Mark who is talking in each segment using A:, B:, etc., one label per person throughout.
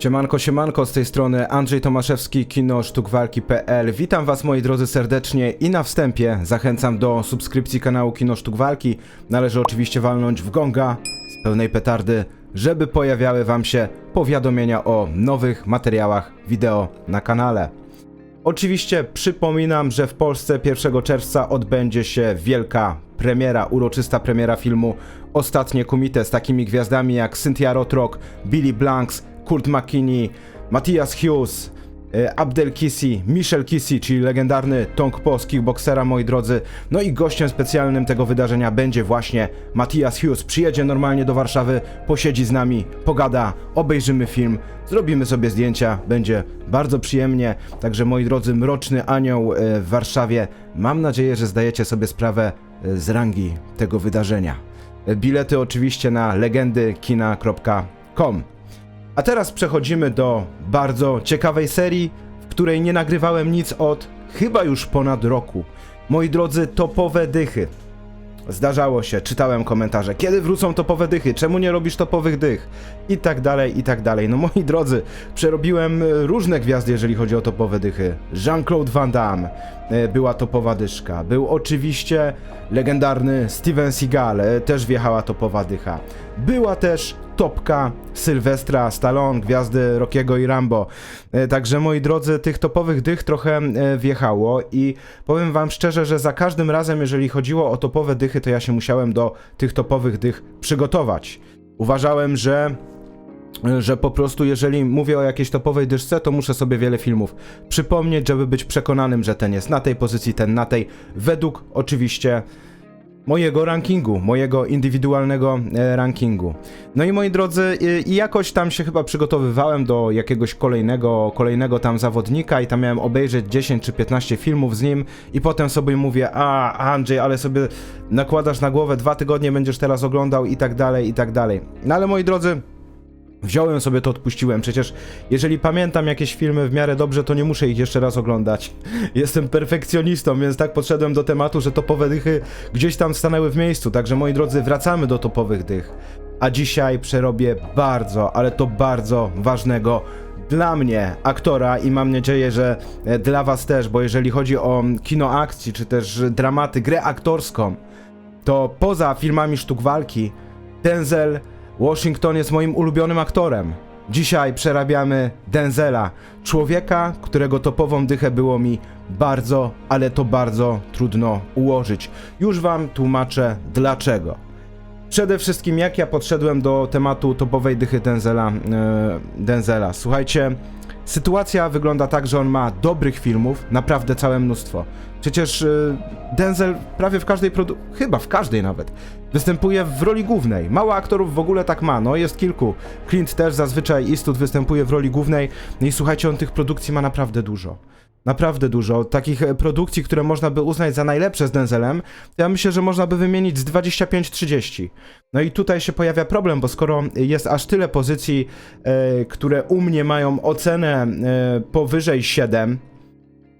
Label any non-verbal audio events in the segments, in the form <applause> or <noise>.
A: Siemanko, siemanko, z tej strony Andrzej Tomaszewski, kino sztukwalki.pl. Witam was moi drodzy serdecznie i na wstępie zachęcam do subskrypcji kanału Kino Sztuk Walki. Należy oczywiście walnąć w gonga z pełnej petardy, żeby pojawiały wam się powiadomienia o nowych materiałach wideo na kanale. Oczywiście przypominam, że w Polsce 1 czerwca odbędzie się wielka premiera, uroczysta premiera filmu Ostatnie Kumite z takimi gwiazdami jak Cynthia Rothrock, Billy Blanks, Kurt McKinney, Matthias Hughes, e, Abdel Kissi, Michel Kissi, czyli legendarny Tong Po z kickboxera, moi drodzy. No i gościem specjalnym tego wydarzenia będzie właśnie Matthias Hughes. Przyjedzie normalnie do Warszawy, posiedzi z nami, pogada, obejrzymy film, zrobimy sobie zdjęcia, będzie bardzo przyjemnie. Także moi drodzy, Mroczny Anioł e, w Warszawie. Mam nadzieję, że zdajecie sobie sprawę e, z rangi tego wydarzenia. Bilety oczywiście na legendykina.com. A teraz przechodzimy do bardzo ciekawej serii, w której nie nagrywałem nic od chyba już ponad roku. Moi drodzy, topowe dychy. Zdarzało się, czytałem komentarze, kiedy wrócą topowe dychy, czemu nie robisz topowych dych? I tak dalej, i tak dalej. No moi drodzy, przerobiłem e, różne gwiazdy, jeżeli chodzi o topowe dychy. Jean-Claude Van Damme była topowa dyszka. Był oczywiście legendarny Steven Seagal, e, też wjechała topowa dycha. Była też topka Sylwestra Stallone, gwiazdy Rockiego i Rambo. E, Także moi drodzy, tych topowych dych trochę e, wjechało i powiem wam szczerze, że za każdym razem, jeżeli chodziło o topowe dychy, to ja się musiałem do tych topowych dych przygotować. Uważałem, że że po prostu jeżeli mówię o jakiejś topowej dyszce, to muszę sobie wiele filmów przypomnieć, żeby być przekonanym, że ten jest na tej pozycji, ten na tej, według oczywiście mojego rankingu, mojego indywidualnego e, rankingu. No i moi drodzy, i, jakoś tam się chyba przygotowywałem do jakiegoś kolejnego, kolejnego tam zawodnika i tam miałem obejrzeć 10 czy 15 filmów z nim i potem sobie mówię, a Andrzej, ale sobie nakładasz na głowę, dwa tygodnie będziesz teraz oglądał i tak dalej, i tak dalej. No ale moi drodzy, Wziąłem sobie to, odpuściłem. Przecież jeżeli pamiętam jakieś filmy w miarę dobrze, to nie muszę ich jeszcze raz oglądać. <laughs> Jestem perfekcjonistą, więc tak podszedłem do tematu, że topowe dychy gdzieś tam stanęły w miejscu. Także moi drodzy, wracamy do topowych dych. A dzisiaj przerobię bardzo, ale to bardzo ważnego dla mnie aktora i mam nadzieję, że e, dla was też, bo jeżeli chodzi o kino akcji, czy też dramaty, grę aktorską, to poza filmami sztuk walki, Denzel Washington jest moim ulubionym aktorem. Dzisiaj przerabiamy Denzela, człowieka, którego topową dychę było mi bardzo, ale to bardzo trudno ułożyć. Już wam tłumaczę dlaczego. Przede wszystkim jak ja podszedłem do tematu topowej dychy Denzela. e, Denzela. Słuchajcie, sytuacja wygląda tak, że on ma dobrych filmów, naprawdę całe mnóstwo. Przecież e, Denzel prawie w każdej produ... chyba w każdej nawet, występuje w roli głównej. Mało aktorów w ogóle tak ma, no jest kilku. Clint też zazwyczaj Eastwood występuje w roli głównej. No i słuchajcie, on tych produkcji ma naprawdę dużo. Naprawdę dużo. Takich e, produkcji, które można by uznać za najlepsze z Denzelem, to ja myślę, że można by wymienić z 25-30. No i tutaj się pojawia problem, bo skoro jest aż tyle pozycji, e, które u mnie mają ocenę e, powyżej 7,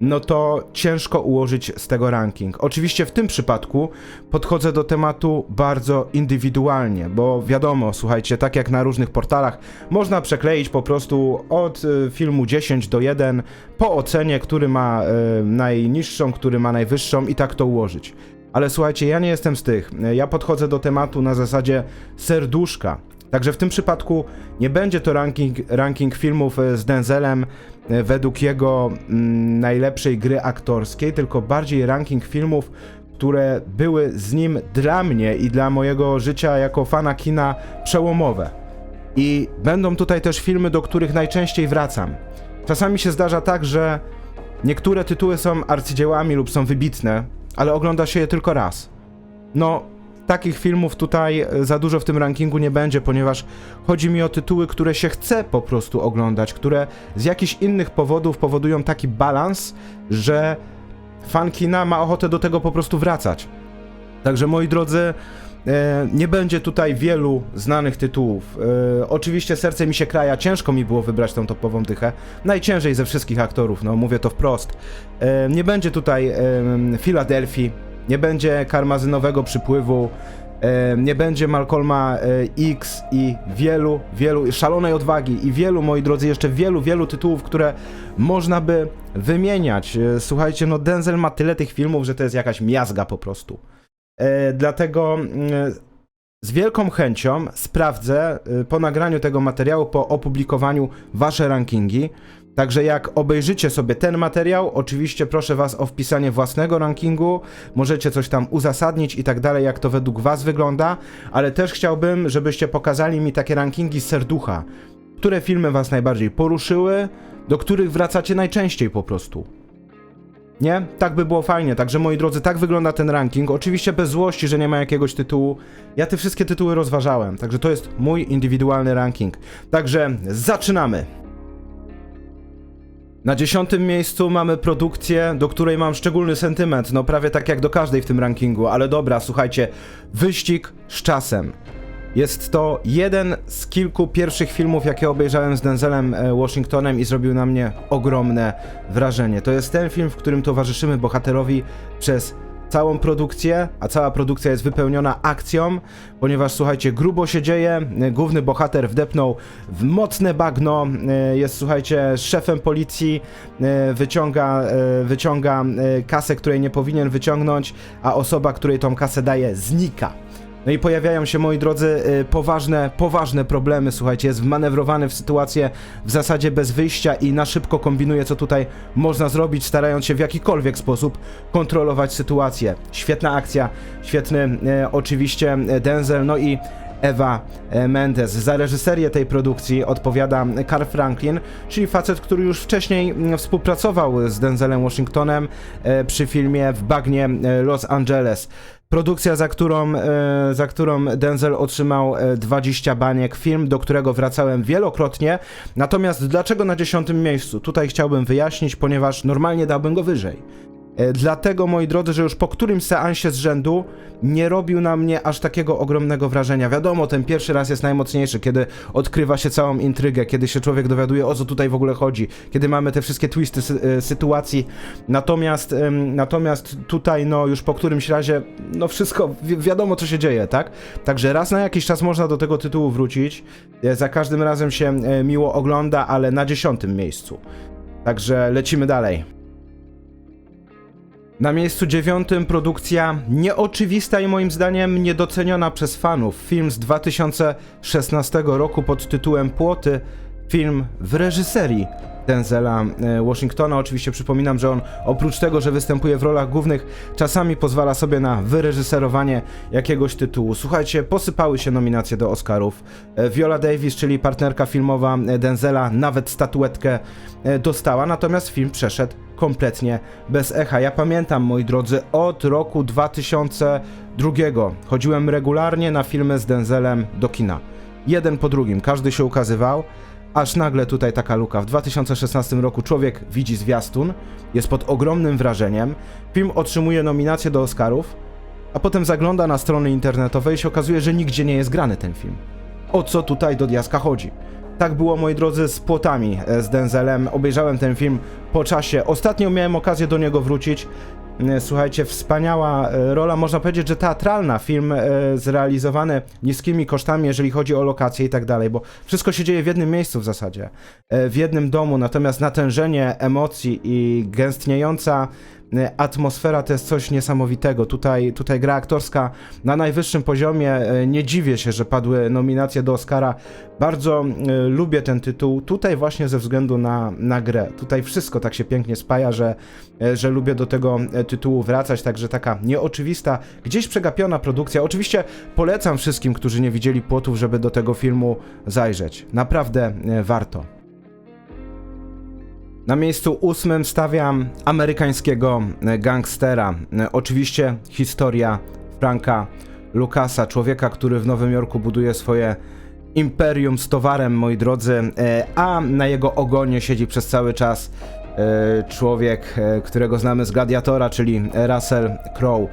A: no to ciężko ułożyć z tego ranking. Oczywiście w tym przypadku podchodzę do tematu bardzo indywidualnie, bo wiadomo, słuchajcie, tak jak na różnych portalach, można przekleić po prostu od y, filmu 10 do 1 po ocenie, który ma y, najniższą, który ma najwyższą i tak to ułożyć. Ale słuchajcie, ja nie jestem z tych. Ja podchodzę do tematu na zasadzie serduszka. Także w tym przypadku nie będzie to ranking, ranking filmów e, z Denzelem według jego mm, najlepszej gry aktorskiej, tylko bardziej ranking filmów, które były z nim dla mnie i dla mojego życia jako fana kina przełomowe. I będą tutaj też filmy, do których najczęściej wracam. Czasami się zdarza tak, że niektóre tytuły są arcydziełami lub są wybitne, ale ogląda się je tylko raz. No, takich filmów tutaj e, za dużo w tym rankingu nie będzie, ponieważ chodzi mi o tytuły, które się chce po prostu oglądać, które z jakichś innych powodów powodują taki balans, że fan kina ma ochotę do tego po prostu wracać. Także moi drodzy, e, nie będzie tutaj wielu znanych tytułów. E, oczywiście serce mi się kraja, ciężko mi było wybrać tą topową dychę. Najciężej ze wszystkich aktorów, no mówię to wprost. Nie będzie tutaj Filadelfii, nie będzie karmazynowego przypływu, e, nie będzie Malcolma e, X i wielu, wielu, szalonej odwagi i wielu, moi drodzy, jeszcze wielu, wielu tytułów, które można by wymieniać. E, Słuchajcie, no Denzel ma tyle tych filmów, że to jest jakaś miazga po prostu. Dlatego mm, z wielką chęcią sprawdzę po nagraniu tego materiału, po opublikowaniu wasze rankingi. Także jak obejrzycie sobie ten materiał, oczywiście proszę was o wpisanie własnego rankingu, możecie coś tam uzasadnić i tak dalej, jak to według was wygląda, ale też chciałbym, żebyście pokazali mi takie rankingi serducha. Które filmy was najbardziej poruszyły, do których wracacie najczęściej po prostu. Nie? Tak by było fajnie. Także moi drodzy, tak wygląda ten ranking. Oczywiście bez złości, że nie ma jakiegoś tytułu. Ja te wszystkie tytuły rozważałem, także to jest mój indywidualny ranking. Także zaczynamy. Na dziesiątym miejscu mamy produkcję, do której mam szczególny sentyment, no prawie tak jak do każdej w tym rankingu, ale dobra, słuchajcie, wyścig z czasem. Jest to jeden z kilku pierwszych filmów, jakie obejrzałem z Denzelem e, Washingtonem i zrobił na mnie ogromne wrażenie. To jest ten film, w którym towarzyszymy bohaterowi przez całą produkcję, a cała produkcja jest wypełniona akcją, ponieważ słuchajcie, grubo się dzieje, główny bohater wdepnął w mocne bagno, e, jest słuchajcie szefem policji, e, wyciąga, e, wyciąga kasę, której nie powinien wyciągnąć, a osoba, której tą kasę daje, znika. No i pojawiają się, moi drodzy, y, poważne, poważne problemy. Słuchajcie, jest wmanewrowany w sytuację w zasadzie bez wyjścia i na szybko kombinuje, co tutaj można zrobić, starając się w jakikolwiek sposób kontrolować sytuację. Świetna akcja, świetny e, oczywiście Denzel, no i Ewa Mendes. Za reżyserię tej produkcji odpowiada Carl Franklin, czyli facet, który już wcześniej mm, współpracował z Denzelem Washingtonem przy filmie w bagnie Los Angeles. Produkcja, za którą, e, za którą Denzel otrzymał e, 20 baniek, film, do którego wracałem wielokrotnie. Natomiast dlaczego na dziesiątym miejscu? Tutaj chciałbym wyjaśnić, ponieważ normalnie dałbym go wyżej. E, Dlatego, moi drodzy, że już po którymś seansie z rzędu nie robił na mnie aż takiego ogromnego wrażenia. Wiadomo, ten pierwszy raz jest najmocniejszy, kiedy odkrywa się całą intrygę, kiedy się człowiek dowiaduje, o co tutaj w ogóle chodzi, kiedy mamy te wszystkie twisty sy e, sytuacji. Natomiast, em, natomiast tutaj, no już po którymś razie, no wszystko, wi wiadomo, co się dzieje, tak? Także raz na jakiś czas można do tego tytułu wrócić. E, Za każdym razem się miło ogląda, ale na dziesiątym miejscu. Także lecimy dalej. Na miejscu dziewiątym produkcja nieoczywista i moim zdaniem niedoceniona przez fanów. Film z 2016 roku pod tytułem Płoty. Film w reżyserii Denzela e, Washingtona. Oczywiście przypominam, że on oprócz tego, że występuje w rolach głównych, czasami pozwala sobie na wyreżyserowanie jakiegoś tytułu. Słuchajcie, posypały się nominacje do Oscarów. E, Viola Davis, czyli partnerka filmowa e, Denzela, nawet statuetkę dostała, natomiast film przeszedł kompletnie bez echa. Ja pamiętam, moi drodzy, od roku 2002 chodziłem regularnie na filmy z Denzelem do kina. Jeden po drugim, każdy się ukazywał, aż nagle tutaj taka luka. W 2016 roku człowiek widzi zwiastun, jest pod ogromnym wrażeniem, film otrzymuje nominację do Oscarów, a potem zagląda na strony internetowe i się okazuje, że nigdzie nie jest grany ten film. O co tutaj do diaska chodzi? Tak było, moi drodzy, z płotami e, z Denzelem. Obejrzałem ten film po czasie. Ostatnio miałem okazję do niego wrócić. E, Słuchajcie, wspaniała e, rola, można powiedzieć, że teatralna. Film zrealizowany niskimi kosztami, jeżeli chodzi o lokacje i tak dalej, bo wszystko się dzieje w jednym miejscu w zasadzie, w jednym domu, natomiast natężenie emocji i gęstniejąca atmosfera to jest coś niesamowitego. Tutaj, tutaj gra aktorska na najwyższym poziomie. E, Nie dziwię się, że padły nominacje do Oscara. Bardzo e, lubię ten tytuł. Tutaj właśnie ze względu na, na grę. Tutaj wszystko tak się pięknie spaja, że, że lubię do tego tytułu wracać. Także taka nieoczywista, gdzieś przegapiona produkcja. Oczywiście polecam wszystkim, którzy nie widzieli płotów, żeby do tego filmu zajrzeć. Naprawdę warto. Na miejscu ósmym stawiam amerykańskiego e, gangstera. E, Oczywiście historia Franka Lucasa, człowieka, który w Nowym Jorku buduje swoje imperium z towarem, moi drodzy, e, a na jego ogonie siedzi przez cały czas człowiek, którego znamy z Gladiatora, czyli Russell Crowe.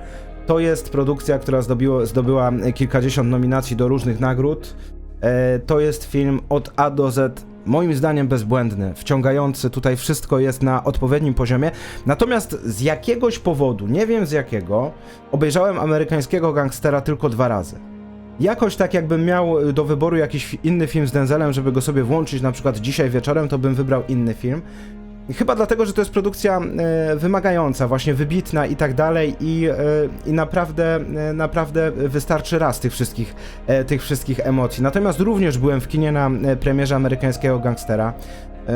A: To jest produkcja, która zdobyła kilkadziesiąt nominacji do różnych nagród. To jest film od A do Z moim zdaniem bezbłędny, wciągający, tutaj wszystko jest na odpowiednim poziomie. Natomiast z jakiegoś powodu, nie wiem z jakiego, obejrzałem amerykańskiego gangstera tylko dwa razy. Jakoś tak jakbym miał do wyboru jakiś inny film z Denzelem, żeby go sobie włączyć na przykład dzisiaj wieczorem, to bym wybrał inny film. Chyba dlatego, że to jest produkcja e, wymagająca, właśnie wybitna i tak dalej i, e, i naprawdę, e, naprawdę wystarczy raz tych wszystkich, tych wszystkich emocji. Natomiast również byłem w kinie na premierze amerykańskiego gangstera.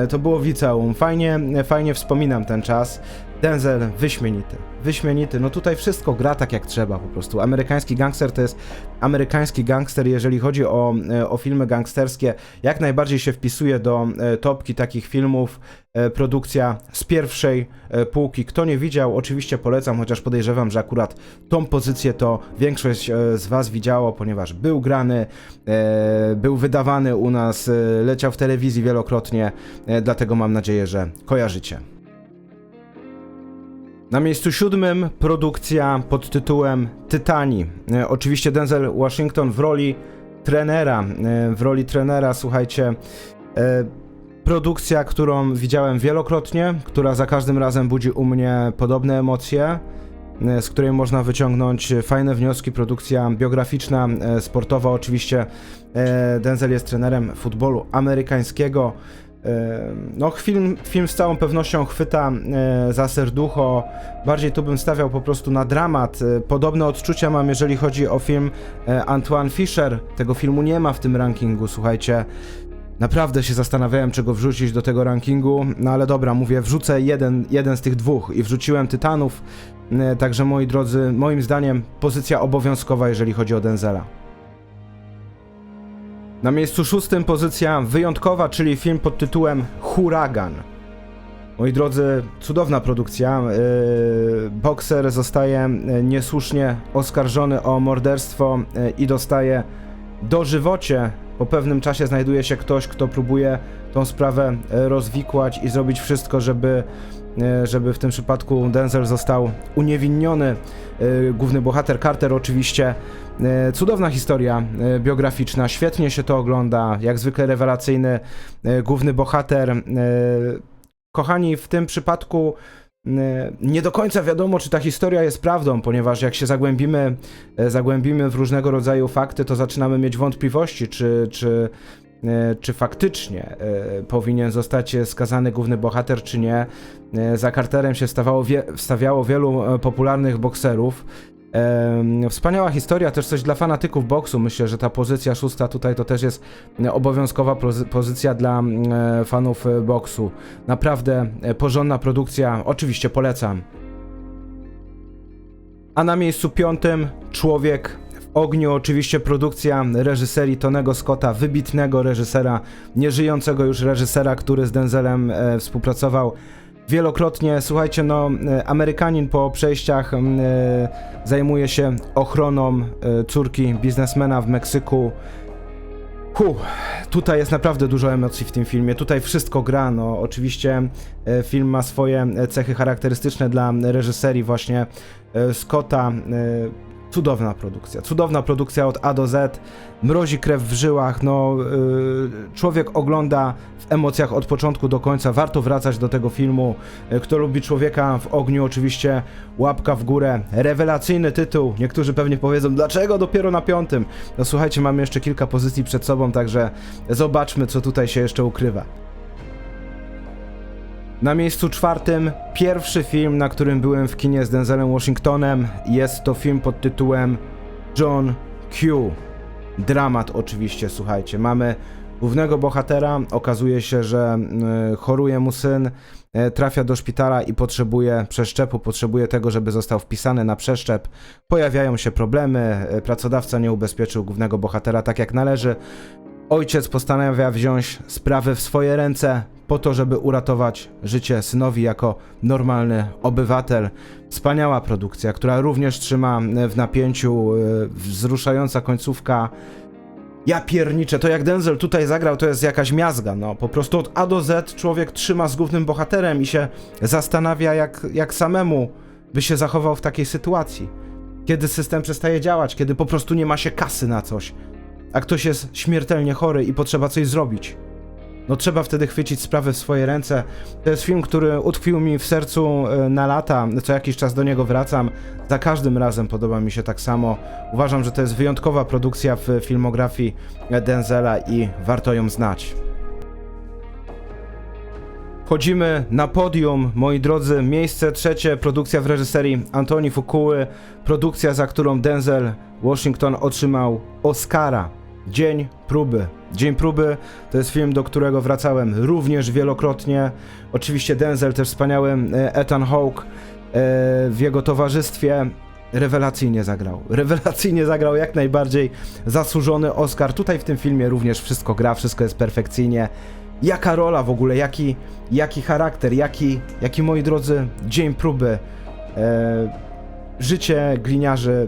A: To było w liceum. Fajnie, fajnie wspominam ten czas. Denzel wyśmienity. Wyśmienity. No tutaj wszystko gra tak jak trzeba po prostu. Amerykański gangster to jest amerykański gangster, jeżeli chodzi o, e, o filmy gangsterskie. Jak najbardziej się wpisuje do e, topki takich filmów. E, Produkcja z pierwszej półki. Kto nie widział, oczywiście polecam, chociaż podejrzewam, że akurat tą pozycję to większość z Was widziało, ponieważ był grany, był wydawany u nas, leciał w telewizji wielokrotnie, dlatego mam nadzieję, że kojarzycie. Na miejscu siódmym produkcja pod tytułem Tytani. E, oczywiście Denzel Washington w roli trenera. E, w roli trenera, słuchajcie, e, produkcja, którą widziałem wielokrotnie, która za każdym razem budzi u mnie podobne emocje, z której można wyciągnąć fajne wnioski. Produkcja biograficzna, sportowa. Oczywiście Denzel jest trenerem futbolu amerykańskiego. No, film, film z całą pewnością chwyta e, za serducho. Bardziej tu bym stawiał po prostu na dramat. E, Podobne odczucia mam, jeżeli chodzi o film e, Antoine Fisher. Tego filmu nie ma w tym rankingu, słuchajcie. Naprawdę się zastanawiałem, czy go wrzucić do tego rankingu, no ale dobra, mówię, wrzucę jeden, jeden z tych dwóch i wrzuciłem Tytanów. Także moi drodzy, moim zdaniem pozycja obowiązkowa, jeżeli chodzi o Denzela. Na miejscu szóstym pozycja wyjątkowa, czyli film pod tytułem Huragan. Moi drodzy, cudowna produkcja. Yy, Bokser zostaje yy, niesłusznie oskarżony o morderstwo yy, i dostaje dożywocie. Po pewnym czasie znajduje się ktoś, kto próbuje tą sprawę rozwikłać i zrobić wszystko, żeby, żeby w tym przypadku Denzel został uniewinniony. Yy, Główny bohater Carter oczywiście. E, Cudowna historia e, biograficzna, świetnie się to ogląda, jak zwykle rewelacyjny e, główny bohater. E, Kochani, w tym przypadku e, nie do końca wiadomo, czy ta historia jest prawdą, ponieważ jak się zagłębimy, e, zagłębimy w różnego rodzaju fakty, to zaczynamy mieć wątpliwości, czy, czy, e, czy faktycznie e, powinien zostać skazany główny bohater, czy nie. E, Za Carterem się stawało wie, wstawiało wielu e, popularnych bokserów. Wspaniała historia, też coś dla fanatyków boksu. Myślę, że ta pozycja szósta tutaj to też jest e, obowiązkowa pozy- pozycja dla e, fanów e, boksu. Naprawdę e, porządna produkcja, oczywiście polecam. A na miejscu piątym Człowiek ogniu, oczywiście produkcja reżyserii Tonego Scotta, wybitnego reżysera, nieżyjącego już reżysera, który z Denzelem e, współpracował wielokrotnie. Słuchajcie, no, e, Amerykanin po przejściach e, zajmuje się ochroną e, córki biznesmena w Meksyku. Huh, tutaj jest naprawdę dużo emocji w tym filmie. Tutaj wszystko gra. No, oczywiście e, film ma swoje e, cechy charakterystyczne dla reżyserii właśnie Scotta. Cudowna produkcja, cudowna produkcja od A do Z, mrozi krew w żyłach, no y, człowiek ogląda w emocjach od początku do końca, warto wracać do tego filmu. Y, Kto lubi człowieka w ogniu, oczywiście łapka w górę, rewelacyjny tytuł, niektórzy pewnie powiedzą, dlaczego dopiero na piątym? No słuchajcie, mamy jeszcze kilka pozycji przed sobą, także zobaczmy, co tutaj się jeszcze ukrywa. Na miejscu czwartym pierwszy film, na którym byłem w kinie z Denzelem Washingtonem. Jest to film pod tytułem John Q. Dramat oczywiście, słuchajcie. Mamy głównego bohatera, okazuje się, że y, choruje mu syn, y, trafia do szpitala i potrzebuje przeszczepu, potrzebuje tego, żeby został wpisany na przeszczep. Pojawiają się problemy, y, pracodawca nie ubezpieczył głównego bohatera tak jak należy. Ojciec postanawia wziąć sprawę w swoje ręce po to, żeby uratować życie synowi jako normalny obywatel. Wspaniała produkcja, która również trzyma e, w napięciu, e, wzruszająca końcówka. Ja pierniczę, to jak Denzel tutaj zagrał, to jest jakaś miazga, no. Po prostu od A do Z człowiek trzyma z głównym bohaterem i się zastanawia, jak, jak samemu by się zachował w takiej sytuacji. Kiedy system przestaje działać, kiedy po prostu nie ma się kasy na coś a ktoś jest śmiertelnie chory i potrzeba coś zrobić. No trzeba wtedy chwycić sprawę w swoje ręce. To jest film, który utkwił mi w sercu e, na lata, co jakiś czas do niego wracam. Za każdym razem podoba mi się tak samo. Uważam, że to jest wyjątkowa produkcja w filmografii Denzela i warto ją znać. Wchodzimy na podium, moi drodzy, miejsce trzecie, produkcja w reżyserii Antoni Fukuły, produkcja, za którą Denzel Washington otrzymał Oscara. Dzień próby. Dzień próby to jest film, do którego wracałem również wielokrotnie. Oczywiście Denzel też wspaniały e, Ethan Hawke e, w jego towarzystwie rewelacyjnie zagrał. <laughs> Rewelacyjnie zagrał, jak najbardziej zasłużony Oscar. Tutaj w tym filmie również wszystko gra, wszystko jest perfekcyjnie. Jaka rola w ogóle, jaki, jaki charakter, jaki, jaki moi drodzy dzień próby. E, życie gliniarzy,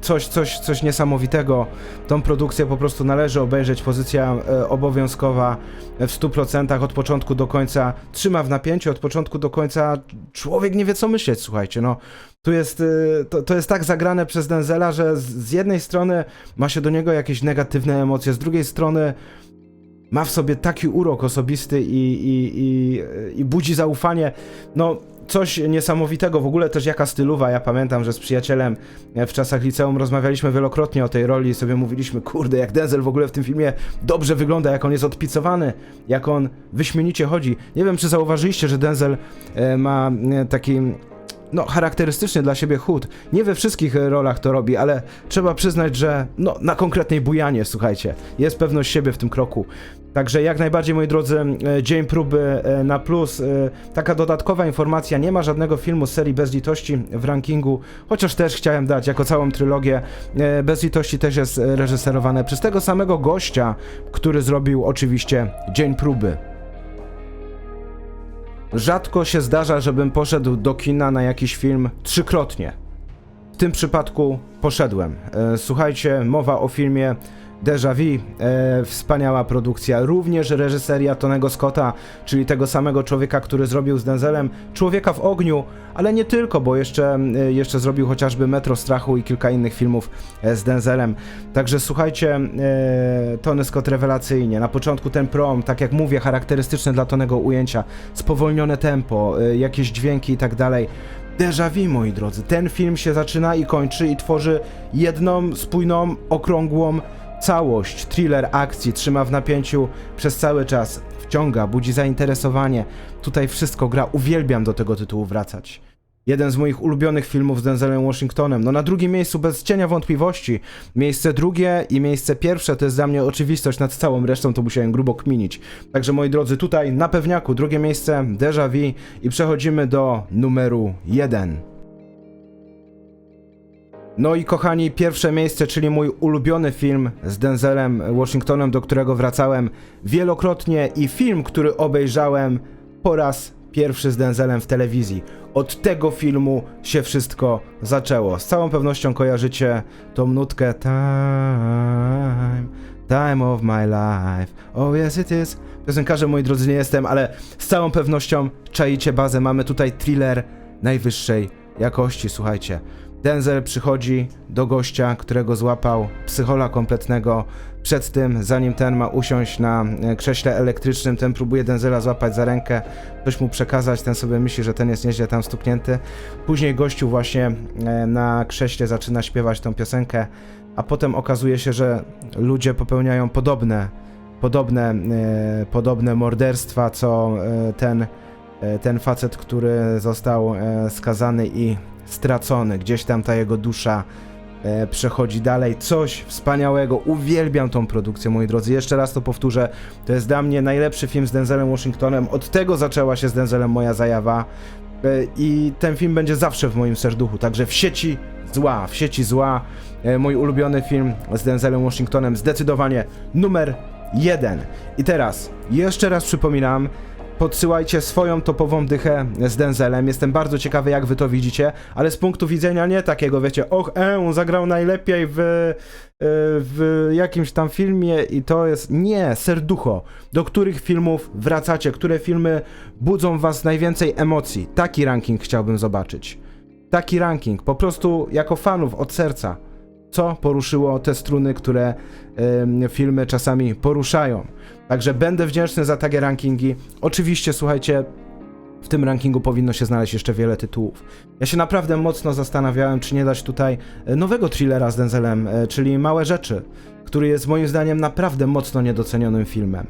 A: coś, coś, coś niesamowitego. Tą produkcję po prostu należy obejrzeć. Pozycja e, obowiązkowa w 100% od początku do końca. Trzyma w napięciu od początku do końca. Człowiek nie wie co myśleć, słuchajcie. No, tu jest, e, to, to jest tak zagrane przez Denzela, że z, z jednej strony ma się do niego jakieś negatywne emocje, z drugiej strony ma w sobie taki urok osobisty i, i, i, i budzi zaufanie. No, coś niesamowitego, w ogóle też jaka stylowa. Ja pamiętam, że z przyjacielem w czasach liceum rozmawialiśmy wielokrotnie o tej roli i sobie mówiliśmy, kurde, jak Denzel w ogóle w tym filmie dobrze wygląda, jak on jest odpicowany, jak on wyśmienicie chodzi. Nie wiem, czy zauważyliście, że Denzel e, ma e, taki no, charakterystyczny dla siebie chód. Nie we wszystkich e, rolach to robi, ale trzeba przyznać, że no, na konkretnej bujanie, słuchajcie, jest pewność siebie w tym kroku. Także jak najbardziej, moi drodzy, e, dzień próby e, na plus. Taka dodatkowa informacja, nie ma żadnego filmu z serii Bez litości w rankingu, chociaż też chciałem dać jako całą trylogię. Bez litości też jest reżyserowane przez tego samego gościa, który zrobił oczywiście Dzień próby. Rzadko się zdarza, żebym poszedł do kina na jakiś film trzykrotnie. W tym przypadku poszedłem. E, Słuchajcie, mowa o filmie Déjà Vu, e, wspaniała produkcja, również reżyseria Tonego Scotta, czyli tego samego człowieka, który zrobił z Denzelem Człowieka w ogniu, ale nie tylko, bo jeszcze, e, jeszcze zrobił chociażby Metro Strachu i kilka innych filmów e, z Denzelem. Także słuchajcie, e, Tony Scott rewelacyjnie. Na początku ten prom, tak jak mówię, charakterystyczne dla Tonego ujęcia, spowolnione tempo, e, jakieś dźwięki i tak dalej. Déjà vu, moi drodzy. Ten film się zaczyna i kończy i tworzy jedną spójną, okrągłą całość. Thriller akcji trzyma w napięciu przez cały czas. Wciąga, budzi zainteresowanie. Tutaj wszystko gra. Uwielbiam do tego tytułu wracać. Jeden z moich ulubionych filmów z Denzelem Washingtonem. No na drugim miejscu bez cienia wątpliwości. Miejsce drugie i miejsce pierwsze to jest dla mnie oczywistość nad całą resztą, to musiałem grubo kminić. Także moi drodzy, tutaj na pewniaku drugie miejsce Déjà Vu i przechodzimy do numeru jeden. No i kochani, pierwsze miejsce, czyli mój ulubiony film z Denzelem Washingtonem, do którego wracałem wielokrotnie i film, który obejrzałem po raz pierwszy z Denzelem w telewizji. Od tego filmu się wszystko zaczęło. Z całą pewnością kojarzycie tą nutkę Time, time of my life, oh yes it is. Piosenkarzem, moi drodzy, nie jestem, ale z całą pewnością czaicie bazę. Mamy tutaj thriller najwyższej jakości, słuchajcie. Denzel przychodzi do gościa, którego złapał psychola kompletnego. Przed tym, zanim ten ma usiąść na e, krześle elektrycznym, ten próbuje Denzela złapać za rękę, coś mu przekazać, ten sobie myśli, że ten jest nieźle tam stuknięty. Później gościu właśnie e, na krześle zaczyna śpiewać tą piosenkę, a potem okazuje się, że ludzie popełniają podobne, podobne, e, podobne morderstwa, co ten, ten facet, który został skazany i stracony. Gdzieś tam ta jego dusza e, przechodzi dalej. Coś wspaniałego. Uwielbiam tą produkcję, moi drodzy. Jeszcze raz to powtórzę. To jest dla mnie najlepszy film z Denzelem Washingtonem. Od tego zaczęła się z Denzelem moja zajawa. E, I ten film będzie zawsze w moim serduchu. Także w sieci zła, w sieci zła. E, mój ulubiony film z Denzelem Washingtonem. Zdecydowanie numer jeden. I teraz, jeszcze raz przypominam, podsyłajcie swoją topową dychę z Denzelem. Jestem bardzo ciekawy, jak wy to widzicie, ale z punktu widzenia nie takiego, wiecie, och, e, zagrał najlepiej w, e, w jakimś tam filmie i to jest, nie, serducho, do których filmów wracacie, które filmy budzą was najwięcej emocji. Taki ranking chciałbym zobaczyć. Taki ranking, po prostu jako fanów od serca. Co poruszyło te struny, które em, filmy czasami poruszają. Także będę wdzięczny za takie rankingi. Oczywiście, słuchajcie, w tym rankingu powinno się znaleźć jeszcze wiele tytułów. Ja się naprawdę mocno zastanawiałem, czy nie dać tutaj e, nowego thrillera z Denzelem, e, czyli Małe Rzeczy, który jest moim zdaniem naprawdę mocno niedocenionym filmem.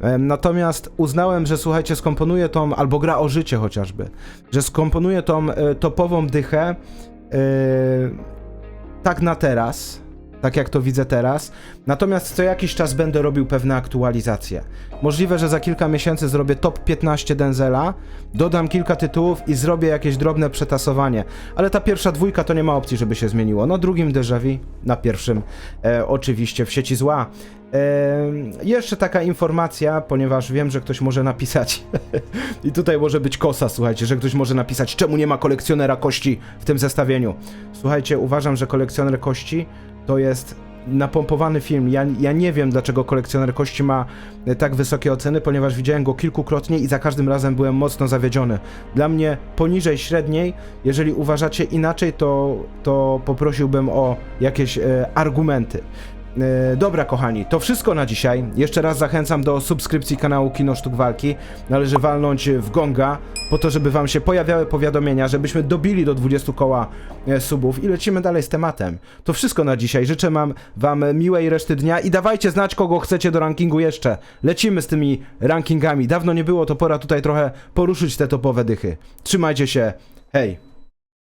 A: Em, Natomiast uznałem, że słuchajcie, skomponuję tą, albo gra o życie chociażby, że skomponuję tą e, topową dychę tak na teraz, tak jak to widzę teraz. Natomiast co jakiś czas będę robił pewne aktualizacje. Możliwe, że za kilka miesięcy zrobię top 15 Denzela, dodam kilka tytułów i zrobię jakieś drobne przetasowanie. Ale ta pierwsza dwójka to nie ma opcji, żeby się zmieniło. Na drugim Déjà Vu, na pierwszym e, oczywiście w sieci zła. Jeszcze taka informacja, ponieważ wiem, że ktoś może napisać <laughs> i tutaj może być kosa, słuchajcie, że ktoś może napisać, czemu nie ma kolekcjonera kości w tym zestawieniu. Słuchajcie, uważam, że kolekcjoner kości to jest napompowany film. Ja, ja nie wiem, dlaczego kolekcjoner kości ma e, tak wysokie oceny, ponieważ widziałem go kilkukrotnie i za każdym razem byłem mocno zawiedziony. Dla mnie poniżej średniej, jeżeli uważacie inaczej, to, to poprosiłbym o jakieś e, argumenty. E, Dobra, kochani, to wszystko na dzisiaj. Jeszcze raz zachęcam do subskrypcji kanału Kino Sztuk Walki. Należy walnąć w gonga, po to, żeby wam się pojawiały powiadomienia, żebyśmy dobili do 20 koła e, subów i lecimy dalej z tematem. To wszystko na dzisiaj. Życzę wam, wam miłej reszty dnia i dawajcie znać, kogo chcecie do rankingu jeszcze. Lecimy z tymi rankingami. Dawno nie było, to pora tutaj trochę poruszyć te topowe dychy. Trzymajcie się. Hej!